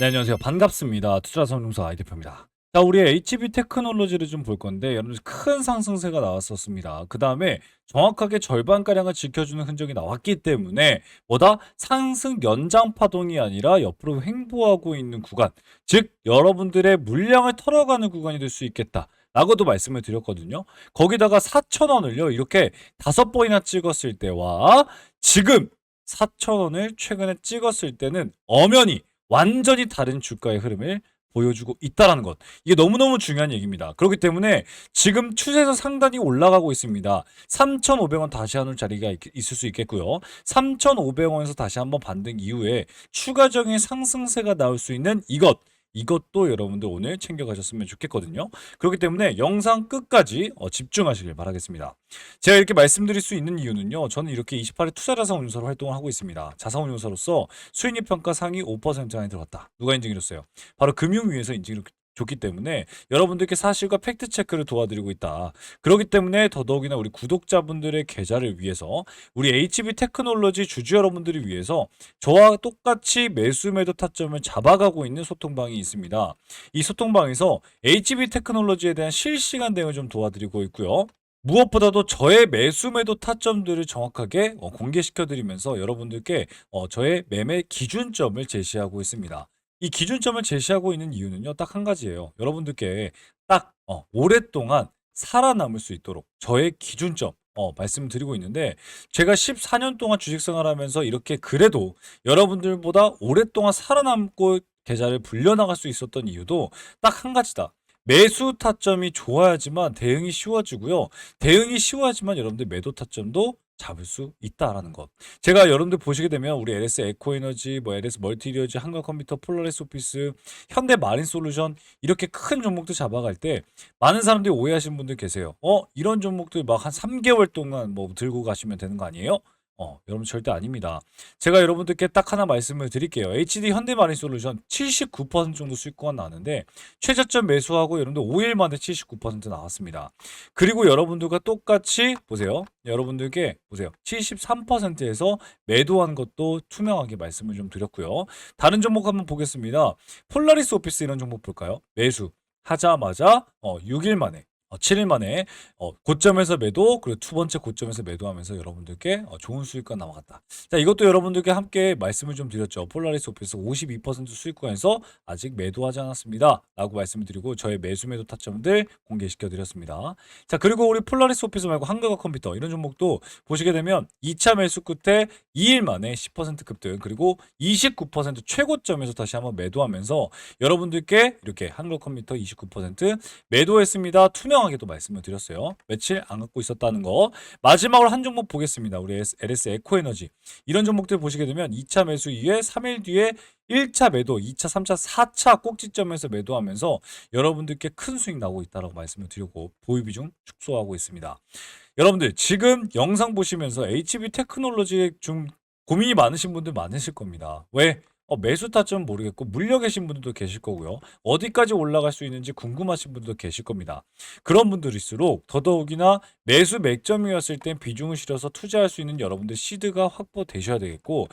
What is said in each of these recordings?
네, 안녕하세요. 반갑습니다. 투자성공사 아이 대표입니다. 자, 우리 HB 테크놀로지를 좀 볼 건데, 여러분들 큰 상승세가 나왔었습니다. 그 다음에 정확하게 절반가량을 지켜주는 흔적이 나왔기 때문에, 뭐다? 상승 연장 파동이 아니라 옆으로 횡보하고 있는 구간, 즉, 여러분들의 물량을 털어가는 구간이 될 수 있겠다. 라고도 말씀을 드렸거든요. 거기다가 4,000원을요, 이렇게 다섯 번이나 찍었을 때와 지금 4,000원을 최근에 찍었을 때는 엄연히 완전히 다른 주가의 흐름을 보여주고 있다라는 것. 이게 너무너무 중요한 얘기입니다. 그렇기 때문에 지금 추세에서 상단이 올라가고 있습니다. 3,500원 다시 한올 자리가 있- 있을 수 있겠고요. 3,500원에서 다시 한번 반등 이후에 추가적인 상승세가 나올 수 있는 이것. 이것도 여러분들 오늘 챙겨가셨으면 좋겠거든요. 그렇기 때문에 영상 끝까지 어, 집중하시길 바라겠습니다. 제가 이렇게 말씀드릴 수 있는 이유는요. 저는 이렇게 28회 투자자산운용사로 활동을 하고 있습니다. 자산운용사로서 수익률 평가 상위 5% 안에 들어갔다. 누가 인증해줬어요? 바로 금융위에서 인증을 줬기 때문에 여러분들께 사실과 팩트 체크를 도와드리고 있다. 그렇기 때문에 더더욱이나 우리 구독자분들의 계좌를 위해서 우리 HB 테크놀로지 주주 여러분들을 위해서 저와 똑같이 매수 매도 타점을 잡아가고 있는 소통방이 있습니다. 이 소통방에서 HB 테크놀로지에 대한 실시간 대응을 좀 도와드리고 있고요. 무엇보다도 저의 매수 매도 타점들을 정확하게 어, 공개시켜드리면서 여러분들께 어, 저의 매매 기준점을 제시하고 있습니다. 이 기준점을 제시하고 있는 이유는요, 딱 한 가지예요. 여러분들께 딱 어, 오랫동안 살아남을 수 있도록 저의 기준점 어, 말씀드리고 있는데 제가 14년 동안 주식 생활 하면서 이렇게 그래도 여러분들보다 오랫동안 살아남고 계좌를 불려나갈 수 있었던 이유도 딱 한 가지다. 매수 타점이 좋아야지만 대응이 쉬워지고요. 대응이 쉬워야지만 여러분들 매도 타점도 잡을 수 있다라는 것. 제가 여러분들 보시게 되면 우리 LS 에코에너지, 뭐 LS 멀티리어지, 한국컴퓨터, 폴라리스 오피스, 현대 마린 솔루션 이렇게 큰 종목들 잡아갈 때 많은 사람들이 오해하시는 분들 계세요. 어, 이런 종목들 막 한 3개월 동안 뭐 들고 가시면 되는 거 아니에요? 어, 여러분 절대 아닙니다. 제가 여러분들께 딱 하나 말씀을 드릴게요. HD 현대마린 솔루션 79% 정도 수익권 나왔는데 최저점 매수하고 여러분들 5일 만에 79% 나왔습니다. 그리고 여러분들과 똑같이 보세요. 여러분들께 보세요. 73%에서 매도한 것도 투명하게 말씀을 좀 드렸고요. 다른 종목 한번 보겠습니다. 폴라리스 오피스 이런 종목 볼까요? 매수 하자마자 어, 6일 만에 어, 7일 만에 어, 고점에서 매도 그리고 두 번째 고점에서 매도하면서 여러분들께 어, 좋은 수익과 남아갔다. 자 이것도 여러분들께 함께 말씀을 좀 드렸죠. 폴라리스 오피스 52% 수익권에서 아직 매도하지 않았습니다. 라고 말씀을 드리고 저의 매수 매도 타점들 공개시켜 드렸습니다. 자 그리고 우리 폴라리스 오피스 말고 한국어 컴퓨터 이런 종목도 보시게 되면 2차 매수 끝에 2일 만에 10% 급등 그리고 29% 최고점에서 다시 한번 매도하면서 여러분들께 이렇게 한국어 컴퓨터 29% 매도했습니다. 투명 하게도 말씀을 드렸어요. 며칠 안 갖고 있었다는 거. 마지막으로 한 종목 보겠습니다. 우리 LS 에코에너지. 이런 종목들 보시게 되면 2차 매수 이후에 3일 뒤에 1차 매도, 2차, 3차, 4차 꼭지점에서 매도하면서 여러분들께 큰 수익 나오고 있다라고 말씀을 드리고 보유 비중 축소하고 있습니다. 여러분들 지금 영상 보시면서 HB 테크놀로지 좀 고민이 많으신 분들 많으실 겁니다. 왜? 어, 매수 타점 모르겠고 물려 계신 분들도 계실 거고요. 어디까지 올라갈 수 있는지 궁금하신 분들도 계실 겁니다. 그런 분들일수록 더더욱이나 매수 맥점이었을 땐 비중을 실어서 투자할 수 있는 여러분들 시드가 확보되셔야 되겠고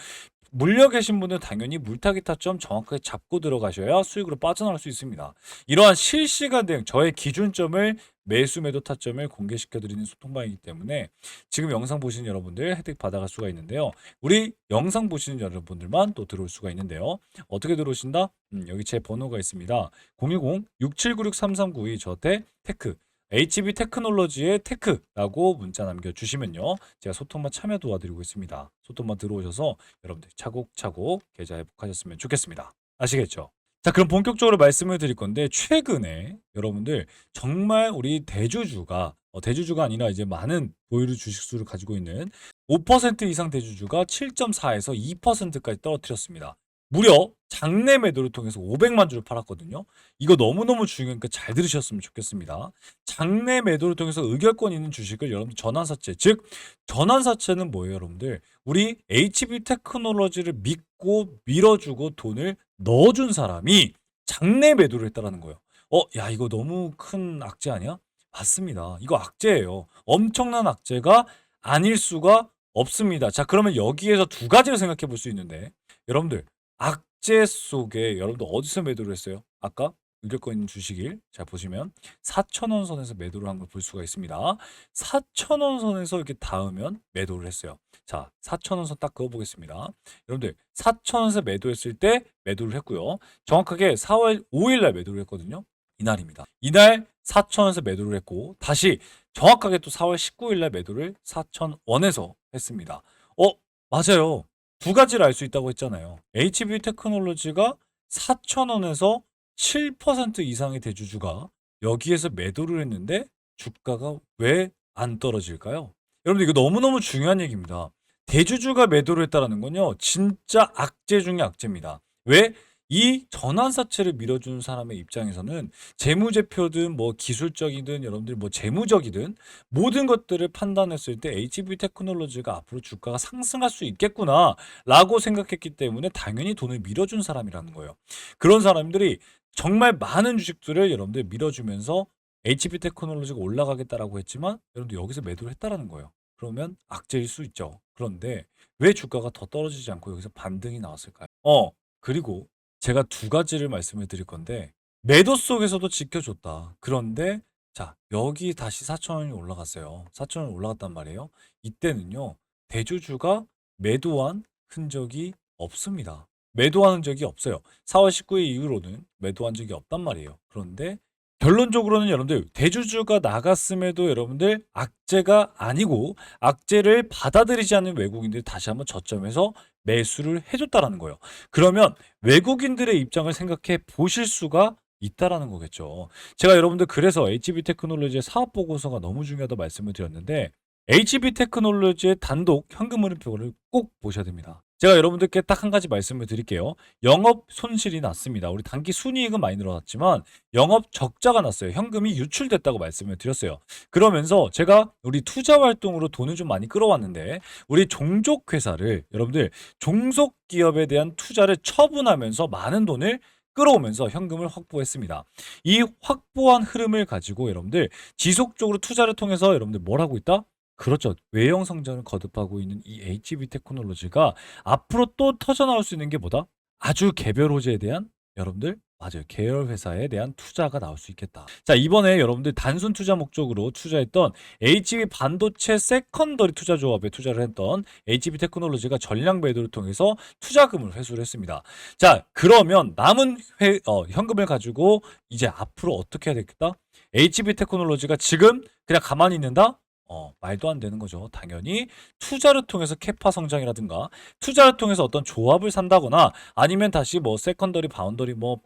물려 계신 분은 당연히 물타기 타점 정확하게 잡고 들어가셔야 수익으로 빠져나갈 수 있습니다. 이러한 실시간 대응 저의 기준점을 매수 매도 타점을 공개시켜 드리는 소통방이기 때문에 지금 영상 보시는 여러분들 혜택 받아갈 수가 있는데요. 우리 영상 보시는 여러분들만 또 들어올 수가 있는데요. 어떻게 들어오신다? 음, 여기 제 번호가 있습니다. 010-6796-3392 저한테 테크 HB 테크놀로지의 테크라고 문자 남겨주시면요. 제가 소통만 참여 도와드리고 있습니다. 소통만 들어오셔서 여러분들 차곡차곡 계좌 회복하셨으면 좋겠습니다. 아시겠죠? 자, 그럼 본격적으로 말씀을 드릴 건데 최근에 여러분들 정말 우리 대주주가 어, 대주주가 아니라 이제 많은 보유류 주식수를 가지고 있는 5% 이상 대주주가 7.4에서 2%까지 떨어뜨렸습니다. 무려 장내 매도를 통해서 500만 주를 팔았거든요. 이거 너무너무 중요하니까 잘 들으셨으면 좋겠습니다. 장내 매도를 통해서 의결권 있는 주식을 여러분들 전환사채, 즉 전환사채는 뭐예요, 여러분들? 우리 HB 테크놀로지를 믿고 밀어주고 돈을 넣어준 사람이 장내 매도를 했다라는 거예요. 어, 야, 이거 너무 큰 악재 아니야? 맞습니다. 이거 악재예요. 엄청난 악재가 아닐 수가 없습니다. 자, 그러면 여기에서 두 가지를 생각해 볼 수 있는데, 여러분들, 악재 속에 여러분들 어디서 매도를 했어요? 아까 읽고 있는 주식일 자 보시면 4,000원 선에서 매도를 한 걸 볼 수가 있습니다. 4,000원 선에서 이렇게 닿으면 매도를 했어요. 자, 4,000원 선 딱 그어 보겠습니다. 여러분들 4,000원에서 매도했을 때 매도를 했고요. 정확하게 4월 5일 날 매도를 했거든요. 이날입니다. 이날 4,000원에서 매도를 했고 다시 정확하게 또 4월 19일 날 매도를 4,000원에서 했습니다. 어, 맞아요. 두 가지를 알 수 있다고 했잖아요. HB 테크놀로지가 4,000원에서 7% 이상의 대주주가 여기에서 매도를 했는데 주가가 왜 안 떨어질까요? 여러분들 이거 너무너무 중요한 얘기입니다. 대주주가 매도를 했다라는 건요. 진짜 악재 중의 악재입니다. 왜? 이 전환사채를 밀어주는 사람의 입장에서는 재무제표든 뭐 기술적이든 여러분들 뭐 재무적이든 모든 것들을 판단했을 때 HB 테크놀로지가 앞으로 주가가 상승할 수 있겠구나 라고 생각했기 때문에 당연히 돈을 밀어준 사람이라는 거예요. 그런 사람들이 정말 많은 주식들을 여러분들 밀어주면서 HB 테크놀로지가 올라가겠다라고 했지만 여러분들 여기서 매도를 했다라는 거예요. 그러면 악재일 수 있죠. 그런데 왜 주가가 더 떨어지지 않고 여기서 반등이 나왔을까요? 어, 그리고 제가 두 가지를 말씀을 드릴 건데 매도 속에서도 지켜줬다. 그런데 자, 여기 다시 4,000원이 올라갔어요. 4,000원이 올라갔단 말이에요. 이때는요. 대주주가 매도한 흔적이 없습니다. 매도한 흔적이 없어요. 4월 19일 이후로는 매도한 적이 없단 말이에요. 그런데 결론적으로는 여러분들 대주주가 나갔음에도 여러분들 악재가 아니고 악재를 받아들이지 않는 외국인들이 다시 한번 저점에서 매수를 해줬다라는 거예요. 그러면 외국인들의 입장을 생각해 보실 수가 있다라는 거겠죠. 제가 여러분들 그래서 HB 테크놀로지의 사업 보고서가 너무 중요하다 말씀을 드렸는데 HB 테크놀로지의 단독 현금 흐름표를 꼭 보셔야 됩니다. 제가 여러분들께 딱 한 가지 말씀을 드릴게요. 영업 손실이 났습니다. 우리 단기 순이익은 많이 늘어났지만 영업 적자가 났어요. 현금이 유출됐다고 말씀을 드렸어요. 그러면서 제가 우리 투자 활동으로 돈을 좀 많이 끌어왔는데 우리 종족 회사를 여러분들 종속 기업에 대한 투자를 처분하면서 많은 돈을 끌어오면서 현금을 확보했습니다. 이 확보한 흐름을 가지고 여러분들 지속적으로 투자를 통해서 여러분들 뭘 하고 있다? 그렇죠. 외형 성장을 거듭하고 있는 이 HB 테크놀로지가 앞으로 또 터져 나올 수 있는 게 뭐다? 아주 개별 호재에 대한 여러분들 맞아요. 계열 회사에 대한 투자가 나올 수 있겠다. 자, 이번에 여러분들 단순 투자 목적으로 투자했던 HB 반도체 세컨더리 투자 조합에 투자를 했던 HB 테크놀로지가 전량 매도를 통해서 투자금을 회수를 했습니다. 자, 그러면 남은 회, 어, 현금을 가지고 이제 앞으로 어떻게 해야 되겠다? HB 테크놀로지가 지금 그냥 가만히 있는다? 어, 말도 안 되는 거죠. 당연히 투자를 통해서 캐파 성장이라든가 투자를 통해서 어떤 조합을 산다거나 아니면 다시 뭐 세컨더리, 바운더리, 뭐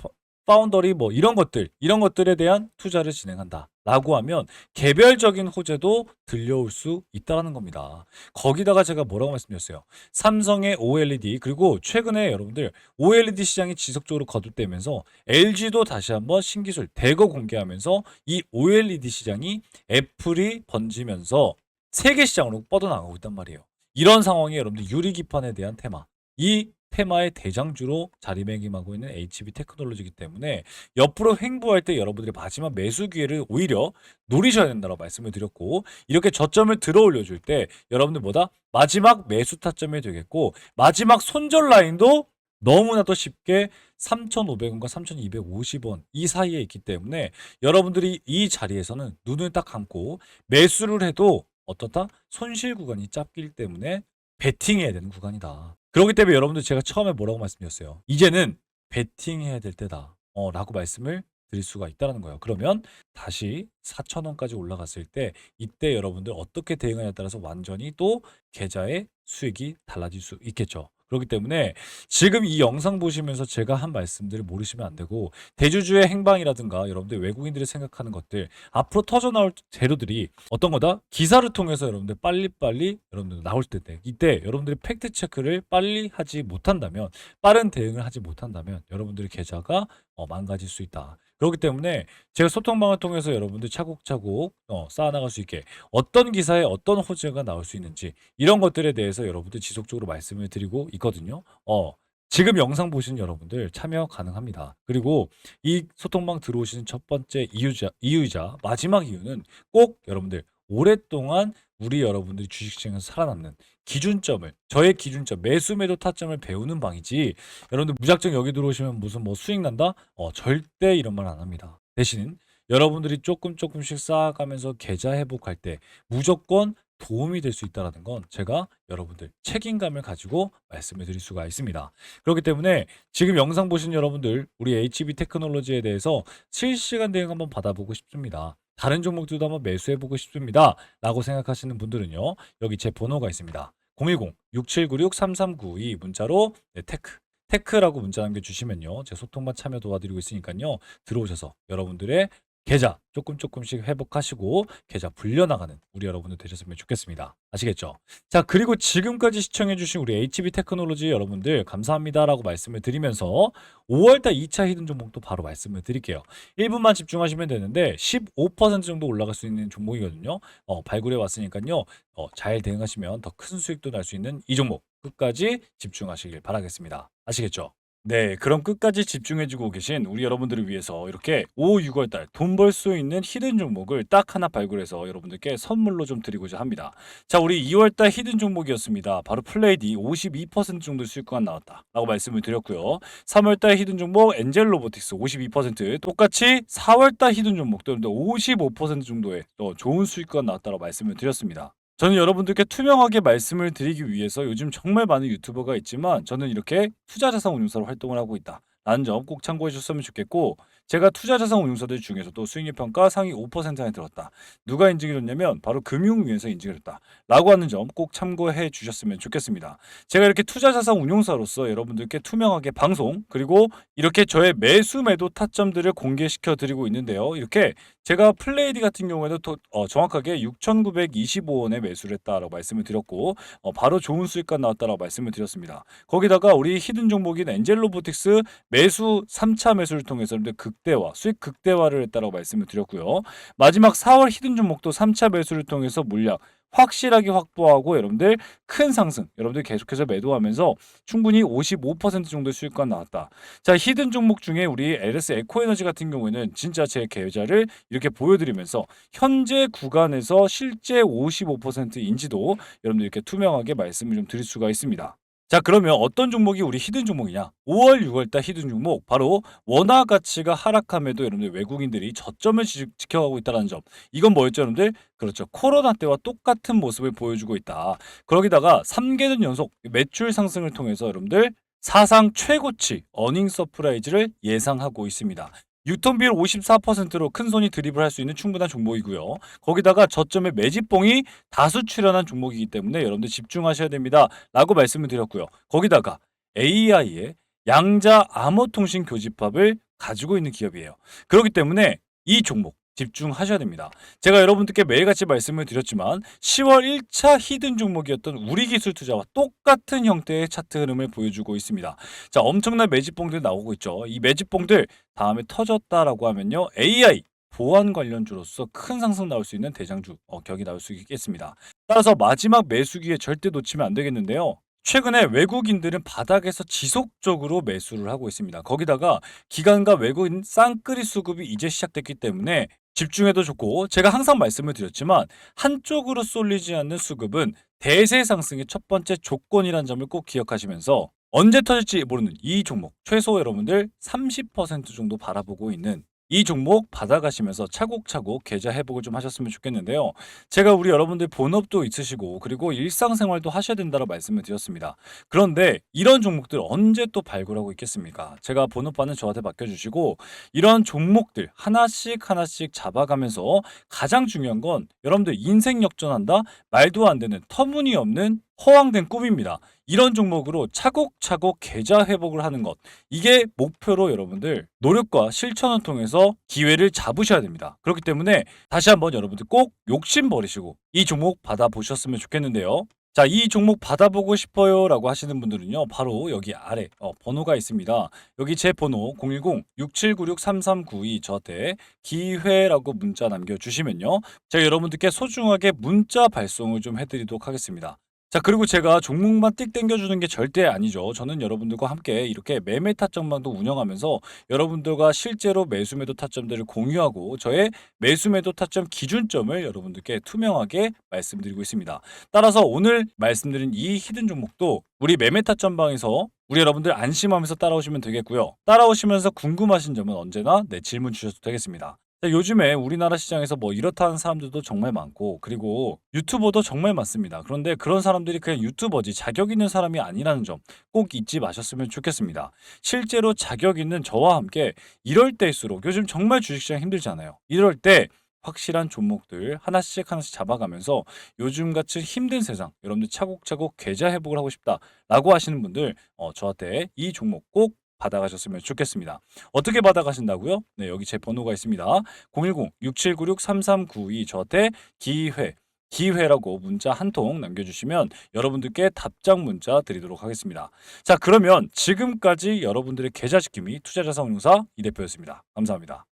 파- 파운더리 뭐 이런 것들 이런 것들에 대한 투자를 진행한다. 라고 하면 개별적인 호재도 들려올 수 있다라는 겁니다. 거기다가 제가 뭐라고 말씀드렸어요? 삼성의 OLED 그리고 최근에 여러분들 OLED 시장이 지속적으로 거듭되면서 LG도 다시 한번 신기술 대거 공개하면서 이 OLED 시장이 애플이 번지면서 세계 시장으로 뻗어나가고 있단 말이에요. 이런 상황이 여러분들 유리기판에 대한 테마, 이 테마의 대장주로 자리매김하고 있는 HB 테크놀로지이기 때문에 옆으로 횡보할 때 여러분들이 마지막 매수 기회를 오히려 노리셔야 된다고 말씀을 드렸고 이렇게 저점을 들어 올려줄 때 여러분들 보다 마지막 매수 타점이 되겠고 마지막 손절 라인도 너무나도 쉽게 3,500원과 3,250원 이 사이에 있기 때문에 여러분들이 이 자리에서는 눈을 딱 감고 매수를 해도 어떻다? 손실 구간이 짧기 때문에 베팅해야 되는 구간이다. 그렇기 때문에 여러분들 제가 처음에 뭐라고 말씀드렸어요. 이제는 베팅해야 될 때다. 어, 라고 말씀을 드릴 수가 있다는 거예요. 그러면 다시 4,000원까지 올라갔을 때 이때 여러분들 어떻게 대응하냐에 따라서 완전히 또 계좌의 수익이 달라질 수 있겠죠. 그렇기 때문에 지금 이 영상 보시면서 제가 한 말씀들을 모르시면 안 되고 대주주의 행방이라든가 여러분들 외국인들이 생각하는 것들 앞으로 터져 나올 재료들이 어떤 거다? 기사를 통해서 여러분들 빨리빨리 여러분들 나올 텐데 이때 여러분들이 팩트 체크를 빨리 하지 못한다면 빠른 대응을 하지 못한다면 여러분들의 계좌가 어, 망가질 수 있다. 그렇기 때문에 제가 소통방을 통해서 여러분들 차곡차곡 어, 쌓아나갈 수 있게 어떤 기사에 어떤 호재가 나올 수 있는지 이런 것들에 대해서 여러분들 지속적으로 말씀을 드리고 있거든요. 어, 지금 영상 보시는 여러분들 참여 가능합니다. 그리고 이 소통방 들어오시는 첫 번째 이유자, 이유이자 마지막 이유는 꼭 여러분들 오랫동안 우리 여러분들이 주식시장에서 살아남는 기준점을 저의 기준점 매수 매도 타점을 배우는 방이지 여러분들 무작정 여기 들어오시면 무슨 뭐 수익 난다? 어 절대 이런 말 안 합니다. 대신 여러분들이 조금 조금씩 쌓아가면서 계좌 회복할 때 무조건 도움이 될 수 있다라는 건 제가 여러분들 책임감을 가지고 말씀을 드릴 수가 있습니다. 그렇기 때문에 지금 영상 보신 여러분들 우리 HB 테크놀로지에 대해서 실시간 대응 한번 받아보고 싶습니다. 다른 종목들도 한번 매수해보고 싶습니다. 라고 생각하시는 분들은요. 여기 제 번호가 있습니다. 010-6796-3392 문자로 네, 테크 테크라고 문자 남겨주시면요. 제 소통만 참여 도와드리고 있으니까요. 들어오셔서 여러분들의 계좌 조금 조금씩 회복하시고 계좌 불려나가는 우리 여러분들 되셨으면 좋겠습니다. 아시겠죠? 자 그리고 지금까지 시청해주신 우리 HB 테크놀로지 여러분들 감사합니다라고 말씀을 드리면서 5월달 2차 히든 종목도 바로 말씀을 드릴게요. 1분만 집중하시면 되는데 15% 정도 올라갈 수 있는 종목이거든요. 어, 발굴해 왔으니까요. 어, 잘 대응하시면 더 큰 수익도 날 수 있는 이 종목 끝까지 집중하시길 바라겠습니다. 아시겠죠? 네, 그럼 끝까지 집중해주고 계신 우리 여러분들을 위해서 이렇게 5, 6월달 돈 벌 수 있는 히든 종목을 딱 하나 발굴해서 여러분들께 선물로 좀 드리고자 합니다. 자, 우리 2월달 히든 종목이었습니다. 바로 플레이디 52% 정도 수익만 나왔다. 라고 말씀을 드렸고요. 3월달 히든 종목 엔젤 로보틱스 52% 똑같이 4월달 히든 종목도 55% 정도의 또 좋은 수익가 나왔다고 말씀을 드렸습니다. 저는 여러분들께 투명하게 말씀을 드리기 위해서 요즘 정말 많은 유튜버가 있지만 저는 이렇게 투자자산 운용사로 활동을 하고 있다. 라는 점 꼭 참고해 주셨으면 좋겠고 제가 투자자산 운용사들 중에서도 수익률 평가 상위 5% 안에 들었다. 누가 인증해 줬냐면 바로 금융위에서 인증해 줬다. 라고 하는 점 꼭 참고해 주셨으면 좋겠습니다. 제가 이렇게 투자자산 운용사로서 여러분들께 투명하게 방송 그리고 이렇게 저의 매수 매도 타점들을 공개시켜 드리고 있는데요. 이렇게 제가 플레이디 같은 경우에도 또, 어, 정확하게 6,925원에 매수를 했다라고 말씀을 드렸고 어, 바로 좋은 수익가 나왔다라고 말씀을 드렸습니다. 거기다가 우리 히든 종목인 엔젤로 보틱스 매수 3차 매수를 통해서 극대화, 수익 극대화를 했다라고 말씀을 드렸고요. 마지막 4월 히든 종목도 3차 매수를 통해서 물량 확실하게 확보하고 여러분들 큰 상승, 여러분들 계속해서 매도하면서 충분히 55% 정도의 수익가 나왔다. 자, 히든 종목 중에 우리 LS 에코에너지 같은 경우에는 진짜 제 계좌를 이렇게 보여드리면서 현재 구간에서 실제 55% 인지도 여러분들 이렇게 투명하게 말씀을 좀 드릴 수가 있습니다. 자 그러면 어떤 종목이 우리 히든 종목이냐? 5월 6월달 히든 종목. 바로 원화 가치가 하락함에도 여러분들 외국인들이 저점을 지, 지켜가고 있다는 점. 이건 뭐였죠 여러분들? 그렇죠. 코로나 때와 똑같은 모습을 보여주고 있다. 그러기다가 3개년 연속 매출 상승을 통해서 여러분들 사상 최고치 어닝 서프라이즈를 예상하고 있습니다 유통비율 54%로 큰 손이 드립을 할 수 있는 충분한 종목이고요. 거기다가 저점의 매집봉이 다수 출현한 종목이기 때문에 여러분들 집중하셔야 됩니다. 라고 말씀을 드렸고요. 거기다가 AI의 양자 암호통신 교집합을 가지고 있는 기업이에요. 그렇기 때문에 이 종목 집중하셔야 됩니다. 제가 여러분들께 매일같이 말씀을 드렸지만 10월 1차 히든 종목이었던 우리 기술 투자와 똑같은 형태의 차트 흐름을 보여주고 있습니다. 자, 엄청난 매집봉들 나오고 있죠. 이 매집봉들 다음에 터졌다라고 하면요. AI 보안 관련주로서 큰 상승 나올 수 있는 대장주 어, 격이 나올 수 있겠습니다. 따라서 마지막 매수기에 절대 놓치면 안 되겠는데요. 최근에 외국인들은 바닥에서 지속적으로 매수를 하고 있습니다. 거기다가 기관과 외국인 쌍끌이 수급이 이제 시작됐기 때문에 집중해도 좋고 제가 항상 말씀을 드렸지만 한쪽으로 쏠리지 않는 수급은 대세 상승의 첫 번째 조건이라는 점을 꼭 기억하시면서 언제 터질지 모르는 이 종목 최소 여러분들 30% 정도 바라보고 있는 이 종목 받아가시면서 차곡차곡 계좌 회복을 좀 하셨으면 좋겠는데요. 제가 우리 여러분들 본업도 있으시고 그리고 일상생활도 하셔야 된다고 말씀을 드렸습니다. 그런데 이런 종목들 언제 또 발굴하고 있겠습니까? 제가 본업반은 저한테 맡겨주시고 이런 종목들 하나씩 하나씩 잡아가면서 가장 중요한 건 여러분들 인생 역전한다? 말도 안 되는 터무니없는 허황된 꿈입니다. 이런 종목으로 차곡차곡 계좌 회복을 하는 것. 이게 목표로 여러분들 노력과 실천을 통해서 기회를 잡으셔야 됩니다. 그렇기 때문에 다시 한번 여러분들 꼭 욕심 버리시고 이 종목 받아보셨으면 좋겠는데요. 자, 이 종목 받아보고 싶어요 라고 하시는 분들은요, 바로 여기 아래 어, 번호가 있습니다. 여기 제 번호 010-6796-3392 저한테 기회라고 문자 남겨주시면요, 제가 여러분들께 소중하게 문자 발송을 좀 해드리도록 하겠습니다. 자 그리고 제가 종목만 띡 땡겨주는 게 절대 아니죠. 저는 여러분들과 함께 이렇게 매매 타점방도 운영하면서 여러분들과 실제로 매수 매도 타점들을 공유하고 저의 매수 매도 타점 기준점을 여러분들께 투명하게 말씀드리고 있습니다. 따라서 오늘 말씀드린 이 히든 종목도 우리 매매 타점방에서 우리 여러분들 안심하면서 따라오시면 되겠고요. 따라오시면서 궁금하신 점은 언제나 내 질문 주셔도 되겠습니다. 자, 요즘에 우리나라 시장에서 뭐 이렇다는 사람들도 정말 많고 그리고 유튜버도 정말 많습니다. 그런데 그런 사람들이 그냥 유튜버지 자격 있는 사람이 아니라는 점 꼭 잊지 마셨으면 좋겠습니다. 실제로 자격 있는 저와 함께 이럴 때일수록 요즘 정말 주식시장 힘들잖아요. 이럴 때 확실한 종목들 하나씩 하나씩 잡아가면서 요즘 같은 힘든 세상 여러분들 차곡차곡 계좌 회복을 하고 싶다라고 하시는 분들 어, 저한테 이 종목 꼭 받아가셨으면 좋겠습니다. 어떻게 받아가신다고요? 네, 여기 제 번호가 있습니다. 010-6796-3392 저한테 기회 기회라고 문자 한 통 남겨주시면 여러분들께 답장 문자 드리도록 하겠습니다. 자 그러면 지금까지 여러분들의 계좌 지킴이 투자자산운용사 이 대표였습니다. 감사합니다.